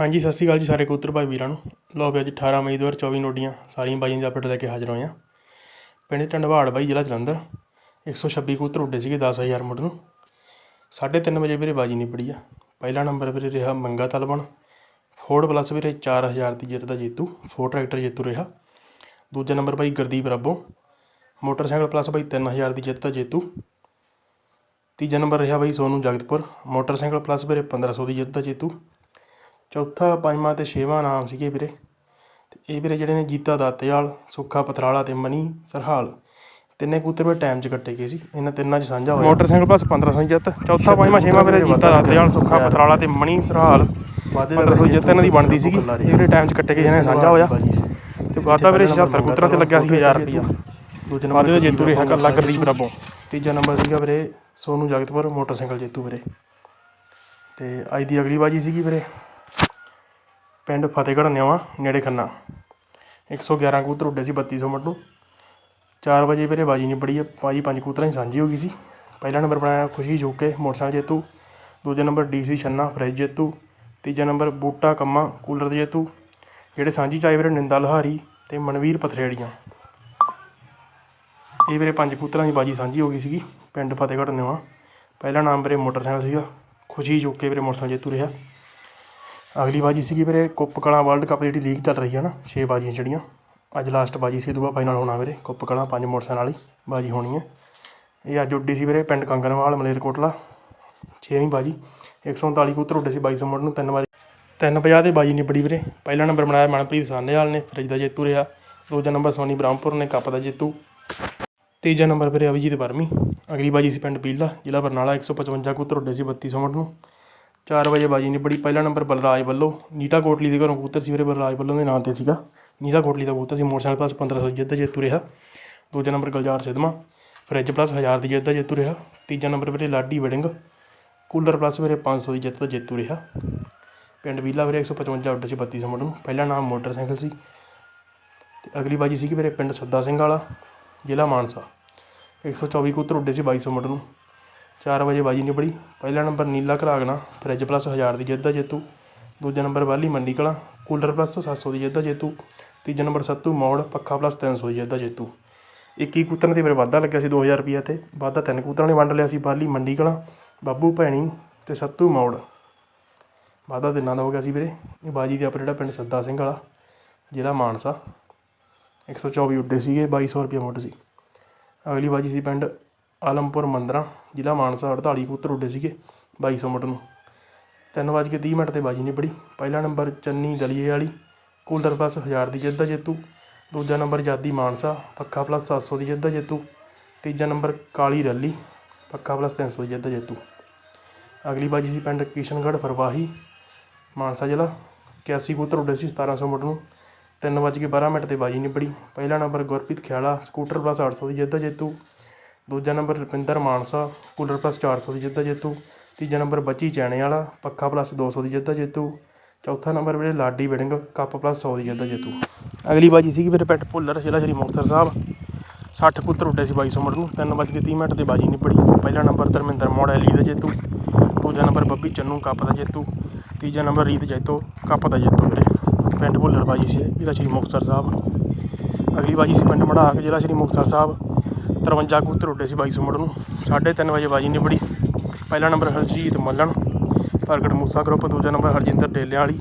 ਹਾਂਜੀ, ਸਤਿ ਸ਼੍ਰੀ ਅਕਾਲ ਜੀ ਸਾਰੇ ਕਬੂਤਰ ਭਾਈ ਵੀਰਾਂ ਨੂੰ। ਲਓ ਵੀ ਅੱਜ 18 ਮਈ 2024 ਨੋਡੀਆਂ ਸਾਰੀਆਂ ਬਾਈਆਂ ਦੇ ਅਪਡੇਟ ਲੈ ਕੇ ਹਾਜ਼ਰ ਹੋਏ ਹਾਂ। ਪਿੰਡ ਟੰਡਵਾੜ ਬਾਈ, ਜ਼ਿਲ੍ਹਾ ਜਲੰਧਰ। 126 ਕਬੂਤਰ ਉੱਡੇ ਸੀਗੇ 10000 ਮੁੱਢ ਨੂੰ। 3:30 ਵਜੇ ਵੀਰੇ ਬਾਜੀ ਨਿਪੜੀ ਆ। ਪਹਿਲਾ ਨੰਬਰ ਵੀਰੇ ਰਿਹਾ ਮੰਗਾ ਤਲਵਣ। ਫੋਰਡ ਪਲੱਸ ਵੀਰੇ 4000 ਦੀ ਜਿੱਤ ਦਾ ਜੇਤੂ। ਫੋਰ ਟਰੈਕਟਰ ਜੇਤੂ ਰਿਹਾ। ਦੂਜਾ ਨੰਬਰ ਬਾਈ ਗੁਰਦੀਪ ਰੱਬੋ। ਮੋਟਰਸਾਈਕਲ ਪਲੱਸ ਬਾਈ 3000 ਦੀ ਜਿੱਤ ਦਾ ਜੇਤੂ। ਤੀਜਾ ਨੰਬਰ ਰਿਹਾ ਬਾਈ ਸੋਨੂ ਜਗਤਪੁਰ। ਮੋਟਰਸਾਈਕਲ ਪਲੱਸ ਵੀਰੇ 1500 ਦੀ ਜਿੱਤ ਦਾ ਜੇਤੂ। ਚੌਥਾ ਪੰਜਵਾਂ ਤੇ ਛੇਵਾਂ ਨਾਮ ਸੀਗੇ ਵੀਰੇ। ਤੇ ਇਹ ਵੀਰੇ ਜਿਹੜੇ ਨੇ ਜੀਤਾ ਦਾਤੇਵਾਲ ਸੁੱਖਾ ਪਥਰਾਲਾ ਤੇ ਮਨੀ ਸਰਹਾਲ। ਤਿੰਨੇ ਕਬੂਤਰ ਵੀ ਟਾਈਮ 'ਚ ਕੱਟੇ ਗਏ ਸੀ। ਇਹਨਾਂ ਤਿੰਨਾਂ 'ਚ ਸਾਂਝਾ ਹੋਇਆ। ਮੋਟਰਸਾਈਕਲ ਪਲੱਸ 1500 ਦੀ ਜਿੱਤ ਚੌਥਾ ਪੰਜਵਾਂ ਛੇਵਾਂ ਵੀਰੇ ਜੀਤਾ ਦਾਤੇਵਾਲ ਸੁੱਖਾ ਪਥਰਾਲਾ ਤੇ ਮਨੀ ਸਰਹਾਲ। 1500 ਦੀ ਜਿੱਤ ਇਹਨਾਂ ਦੀ ਬਣਦੀ ਸੀਗੀ। ਇਹ ਵੀਰੇ ਟਾਈਮ 'ਚ ਕੱਟੇ ਗਏ ਇਹਨਾਂ ਸਾਂਝਾ ਹੋਇਆ। ਤੇ ਵਾਧਾ ਵੀਰੇ 76 ਕਬੂਤਰਾਂ ਤੇ ਲੱਗਿਆ ਸੀ 1000 ਰੁਪਿਆ ਦੂਜੇ ਨੰਬਰ ਤੇ ਜੇਤੂ ਰਿਹਾ ਕੱਲਾ ਗੁਰਦੀਪ ਰੱਬੋਂ। ਤੀਜਾ ਨੰਬਰ ਸੀਗਾ ਵੀਰੇ ਸੋਨੂ ਜਗਤਪੁਰ ਮੋਟਰਸਾਈਕਲ ਜੇਤੂ ਵੀਰੇ। ਤੇ ਅੱਜ ਦੀ ਅਗਲੀ ਬਾਜੀ ਸੀਗੀ ਵੀਰੇ। ਪਿੰਡ ਫਤਿਹਗੜ੍ਹ ਨਿਆਵਾਂ, ਨੇੜੇ ਖੰਨਾ। 111 ਕਬੂਤਰ ਉੱਡੇ ਸੀ 3200 ਮਿੰਟ। ਨੂੰ 4 ਵਜੇ ਵੀਰੇ ਬਾਜੀ ਨਿਬੜੀ ਹੈ ਬਾਜੀ ਪੰਜ ਕਬੂਤਰਾਂ ਦੀ ਸਾਂਝੀ ਹੋ ਗਈ ਸੀ। ਪਹਿਲਾ ਨੰਬਰ ਬਣਾਇਆ ਖੁਸ਼ੀ ਜੋਕੇ, ਮੋਟਰਸਾਈਕਲ ਜੇਤੂ। ਦੂਜਾ ਨੰਬਰ ਡੀਸੀ ਛੰਨਾ, ਫਰਿੱਜ ਜੇਤੂ। ਤੀਜਾ ਨੰਬਰ ਬੂਟਾ ਕੰਮਾ, ਕੂਲਰ ਦੇ ਜੇਤੂ। ਜਿਹੜੇ ਸਾਂਝੀ ਚਾਏ ਵੀਰੇ ਨਿੰਦਾ ਲਹਾਰੀ ਤੇ ਮਨਵੀਰ ਪਥਰੇੜੀਆਂ। ਇਹ ਵੀਰੇ ਪੰਜ ਕਬੂਤਰਾਂ ਦੀ ਬਾਜੀ ਸਾਂਝੀ ਹੋ ਗਈ ਸੀਗੀ, ਪਿੰਡ ਫਤਿਹਗੜ੍ਹ ਨਿਆਵਾਂ। ਪਹਿਲਾ ਨਾਮ ਵੀਰੇ ਮੋਟਰਸਾਈਕਲ ਸੀਗਾ। ਖੁਸ਼ੀ ਜੋਕੇ ਵੀਰੇ ਮੋਟਰਸਾਈਕਲ ਜੇਤੂ ਰਿਹਾ। ਅਗਲੀ ਬਾਜੀ ਸੀਗੀ ਵੀਰੇ ਕੁੱਪ ਕਲਾਂ ਵਰਲਡ ਕੱਪ ਜਿਹੜੀ ਲੀਗ ਚੱਲ ਰਹੀ ਹੈ ਨਾ 6 ਬਾਜੀਆਂ ਜਿਹੜੀਆਂ। ਅੱਜ ਲਾਸਟ ਬਾਜੀ ਸੀ, ਦੂਆ ਫਾਈਨਲ ਹੋਣਾ ਵੀਰੇ, ਕੁੱਪ ਕਲਾਂ ਪੰਜ ਮੋਟਰਸਾਈਕਲ ਵਾਲੀ ਬਾਜੀ ਹੋਣੀ ਹੈ ਇਹ ਅੱਜ ਉੱਡੀ ਸੀ ਵੀਰੇ ਪਿੰਡ ਕੰਗਨਵਾਲ ਮਲੇਰਕੋਟਲਾ 6ਵੀਂ ਬਾਜੀ। 139 ਕਬੂਤਰ ਉੱਡੇ ਸੀ 2200 ਮੁੱਢ ਨੂੰ 3 ਵਜੇ 350 ਤੇ ਬਾਜੀ ਨਿਬੜੀ ਵੀਰੇ। ਪਹਿਲਾ ਨੰਬਰ ਬਣਾਇਆ ਮਨਪ੍ਰੀਤ ਸਾਨੇਵਾਲ ਨੇ, ਫਰਿੱਜ ਦਾ ਜੇਤੂ ਰਿਹਾ। ਦੂਜਾ ਨੰਬਰ ਸੋਨੀ ਬ੍ਰਹਮਪੁਰ ਨੇ, ਕੱਪ ਦਾ ਜੇਤੂ। ਤੀਜਾ ਨੰਬਰ ਵੀਰੇ ਅਭਿਜੀਤ ਵਰਮੀ। ਅਗਲੀ ਬਾਜੀ ਸੀ ਪਿੰਡ ਪੀਲਾ, ਜ਼ਿਲ੍ਹਾ ਬਰਨਾਲਾ 155 ਕਬੂਤਰ ਉੱਡੇ ਸੀ 3200 ਮੁੱਢ ਨੂੰ। 4 ਵਜੇ ਬਾਜੀ ਨਿਬੜੀ ਪਹਿਲਾ ਨੰਬਰ ਬਲਰਾਜ ਵੱਲੋਂ ਨੀਟਾ ਕੋਟਲੀ ਦੇ ਘਰੋਂ ਕਬੂਤਰ ਸੀ ਵੀਰੇ, ਬਲਰਾਜ ਵੱਲੋਂ ਦੇ ਨਾਂ ਤੇ ਸੀਗਾ। ਨੀਟਾ ਕੋਟਲੀ ਦਾ ਕਬੂਤਰ ਸੀ, ਮੋਟਰਸਾਈਕਲ ਪਲੱਸ 1500 ਜਿੱਤ ਜੇਤੂ ਰਿਹਾ। ਦੂਜਾ ਨੰਬਰ ਗਲਜਾਰ ਸਿੱਧਵਾਂ ਫਰਿੱਜ ਪਲੱਸ 1000 ਦੀ ਜਿੱਤ ਦਾ ਜੇਤੂ ਰਿਹਾ। ਤੀਜਾ ਨੰਬਰ ਵੀਰੇ ਲਾਡੀ ਵੜਿੰਗ ਕੂਲਰ ਪਲੱਸ ਵੀਰੇ 500 ਦੀ ਜਿੱਤ ਦਾ ਜੇਤੂ ਰਿਹਾ। ਪਿੰਡ ਵੀਲਾ ਵੀਰੇ 155 ਉੱਡੇ ਸੀ 3200 ਮੁੰਡ ਨੂੰ ਪਹਿਲਾ ਨਾਮ ਮੋਟਰਸਾਈਕਲ ਸੀ। ਤੇ ਅਗਲੀ ਬਾਜੀ ਸੀਗੀ ਵੀਰੇ ਪਿੰਡ ਸੱਦਾ ਸਿੰਘ ਵਾਲਾ, ਜ਼ਿਲ੍ਹਾ ਮਾਨਸਾ। 124 ਕਬੂਤਰ ਉੱਡੇ ਸੀ 2200 ਮੁੰਡ ਨੂੰ। 4 ਵਜੇ ਬਾਜੀ ਨਿਬੜੀ। ਪਹਿਲਾ ਨੰਬਰ ਨੀਲਾ ਘਰਾਗਣਾ ਫਰਿੱਜ ਪਲੱਸ 1000 ਦੀ ਜਿੱਤ ਦਾ ਜੇਤੂ। ਦੂਜਾ ਨੰਬਰ ਵਾਲੀ ਮੰਡੀ ਕਲਾਂ, ਕੂਲਰ ਪਲੱਸ 700 ਦੀ ਜਿੱਤ ਦਾ ਜੇਤੂ। ਤੀਜਾ ਨੰਬਰ ਸੱਤੂ ਮੌੜ, ਪੱਖਾ ਪਲੱਸ 300 ਦੀ ਜਿੱਤ ਦਾ ਜੇਤੂ। 21 ਕਬੂਤਰਾਂ ਤੇ ਮੇਰੇ ਵਾਧਾ ਲੱਗਿਆ ਸੀ 2000 ਰੁਪਈਆ ਤੇ, ਵਾਧਾ ਤਿੰਨ ਕਬੂਤਰਾਂ ਨੇ ਵੰਡ ਲਿਆ ਸੀ ਬਾਲੀ ਮੰਡੀ ਕਲਾਂ, ਬਾਬੂ ਭੈਣੀ ਤੇ ਸੱਤੂ ਮੌੜ। ਵਾਧਾ ਤਿੰਨਾਂ ਦਾ ਹੋ ਗਿਆ ਸੀ ਵੀਰੇ। ਇਹ ਬਾਜੀ ਦੇ ਆਪਰ ਜਿਹੜਾ ਪਿੰਡ ਸੱਦਾ ਸਿੰਘ ਵਾਲਾ, ਜ਼ਿਲ੍ਹਾ ਮਾਨਸਾ। 124 ਉੱਡੇ ਸੀਗੇ 2200 ਰੁਪਏ ਮੁੱਢ ਸੀ। ਅਗਲੀ ਬਾਜੀ ਸੀ ਪਿੰਡ ਆਲਮਪੁਰ ਮੰਦਰਾ, ਜ਼ਿਲ੍ਹਾ ਮਾਨਸਾ 48 ਕਬੂਤਰ ਉੱਡੇ ਸੀਗੇ 2200 ਮੁੱਢ ਨੂੰ। ਤਿੰਨ ਵੱਜ ਕੇ 30 ਮਿੰਟ ਤੇ ਬਾਜੀ ਨਿਬੜੀ। ਪਹਿਲਾ ਨੰਬਰ ਚੰਨੀ ਦਲੀਏ ਵਾਲੀ, ਕੂਲਰ ਪਲੱਸ 1000 ਦੀ ਜਿੱਤ ਦਾ ਜੇਤੂ। ਦੂਜਾ ਨੰਬਰ ਜਾਦੀ ਮਾਨਸਾ, ਪੱਖਾ ਪਲੱਸ 700 ਦੀ ਜਿੱਤ ਦਾ ਜੇਤੂ। ਤੀਜਾ ਨੰਬਰ ਕਾਲੀ ਰੱਲੀ, ਪੱਖਾ ਪਲੱਸ 300 ਦੀ ਜਿੱਤ ਦਾ ਜੇਤੂ। ਅਗਲੀ ਬਾਜੀ ਸੀ ਪਿੰਡ ਕਿਸ਼ਨਗੜ੍ਹ ਫਰਵਾਹੀ, ਮਾਨਸਾ ਜ਼ਿਲ੍ਹਾ। 81 ਕਬੂਤਰ ਉੱਡੇ ਸੀ 1700 ਮੁੱਢ ਨੂੰ। ਤਿੰਨ ਵੱਜ ਕੇ 12 ਮਿੰਟ ਤੇ ਬਾਜੀ ਨਿਬੜੀ। ਪਹਿਲਾ ਨੰਬਰ ਗੁਰਪ੍ਰੀਤ ਖਿਆਲਾ, ਸਕੂਟਰ ਪਲੱਸ 800 ਦੀ ਜਿੱਤ ਦਾ ਜੇਤੂ। ਦੂਜਾ ਨੰਬਰ ਰੁਪਿੰਦਰ ਮਾਨਸਾ, ਕੂਲਰ ਪਲੱਸ 400 ਦੀ ਜਿੱਤ ਦਾ ਜੇਤੂ। ਤੀਜਾ ਨੰਬਰ ਬੱਚੀ ਚੈਣੇ ਵਾਲਾ, ਪੱਖਾ ਪਲੱਸ 200 ਦੀ ਜਿੱਤ ਦਾ ਜੇਤੂ। ਚੌਥਾ ਨੰਬਰ ਵੀਰੇ ਲਾਡੀ ਵਿਡਿੰਗ ਕੱਪ ਪਲੱਸ 100 ਦੀ ਜਿੱਤ ਦਾ ਜੇਤੂ। ਅਗਲੀ ਬਾਜੀ ਸੀਗੀ ਵੀਰੇ ਪਿੰਡ ਭੁੱਲਰ, ਜ਼ਿਲ੍ਹਾ ਸ਼੍ਰੀ ਮੁਕਤਸਰ ਸਾਹਿਬ। 60 ਪੁੱਤਰ ਉੱਡੇ ਸੀ 2200 ਮੁੱਢ ਨੂੰ, ਤਿੰਨ ਵੱਜ ਕੇ 30 ਮਿੰਟ ਤੇ ਬਾਜੀ ਨਿਬੜੀ ਪਹਿਲਾ ਨੰਬਰ ਧਰਮਿੰਦਰ ਮੋੜ ਐਲੀ ਦਾ ਜੇਤੂ, ਦੂਜਾ ਨੰਬਰ ਬੱਬੀ ਚੰਨੂ ਕੱਪ ਦਾ ਜੇਤੂ, ਤੀਜਾ ਨੰਬਰ ਰੀਤ ਜੈਤੋ ਕੱਪ ਦਾ ਜੇਤੂ ਵੀਰੇ। ਪਿੰਡ ਭੁੱਲਰ ਬਾਜੀ ਸੀ, ਜ਼ਿਲ੍ਹਾ ਸ਼੍ਰੀ ਮੁਕਤਸਰ ਸਾਹਿਬ। ਅਗਲੀ ਬਾਜੀ ਸੀ ਪਿੰਡ ਮੜਾਕ, ਜ਼ਿਲ੍ਹਾ ਸ਼੍ਰੀ ਮੁਕਤਸਰ ਸਾਹਿਬ। 53 ਕਬੂਤਰ ਉੱਡੇ ਸੀ 2200 ਮੁੱਢ ਨੂੰ। 3:30 ਵਜੇ ਬਾਜੀ ਨਿਬੜੀ। ਪਹਿਲਾ ਨੰਬਰ ਹਰਜੀਤ ਮੱਲਣ, ਪ੍ਰਗਟ ਮੂਸਾ ਗਰੁੱਪ ਦੂਜਾ ਨੰਬਰ ਹਰਜਿੰਦਰ ਡੇਲਿਆਂ ਵਾਲੀ,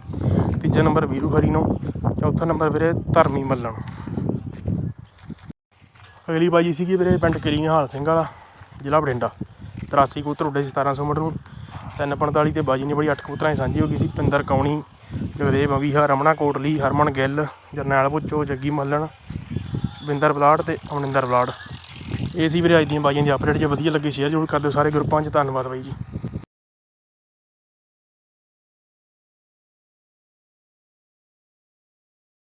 ਤੀਜਾ ਨੰਬਰ ਵੀਰੂ ਹਰੀ ਨੂੰ ਚੌਥਾ ਨੰਬਰ ਵੀਰੇ ਧਰਮੀ ਮੱਲਣ। ਅਗਲੀ ਬਾਜੀ ਸੀਗੀ ਵੀਰੇ ਪਿੰਡ ਕਿਲੀਆਂ ਹਾਲ ਸਿੰਘ ਵਾਲਾ, ਜ਼ਿਲ੍ਹਾ ਬਠਿੰਡਾ। 83 ਕਬੂਤਰ ਉੱਡੇ ਸੀ 1700 ਮੀਟਰ ਨੂੰ। 345 ਤੇ ਬਾਜੀ ਨਿਬੜੀ 8 ਕਬੂਤਰਾਂ ਦੀ ਸਾਂਝੀ ਹੋ ਗਈ ਸੀ। ਪਿੰਦਰ ਕੌਣੀ, ਜਗਦੇਵ ਅੰਵੀਹਾ ਰਮਣਾ ਕੋਟਲੀ, ਹਰਮਨ ਗਿੱਲ, ਜਰਨੈਲ ਭੁੱਚੋ, ਜੱਗੀ ਮੱਲਣ, ਬਿੰਦਰ ਬਲਾੜ ਤੇ ਅਮਨਿੰਦਰ ਬਲਾੜ। ਇਹ ਸੀ ਵੀਰੇ ਅੱਜ ਦੀਆਂ ਬਾਈਆਂ ਦੀ ਅਪਡੇਟ ਜੇ ਵਧੀਆ ਲੱਗੀ ਸ਼ੇਅਰ ਜ਼ਰੂਰ ਕਰ ਦਿਓ ਸਾਰੇ ਗਰੁੱਪਾਂ 'ਚ, ਧੰਨਵਾਦ ਬਾਈ ਜੀ।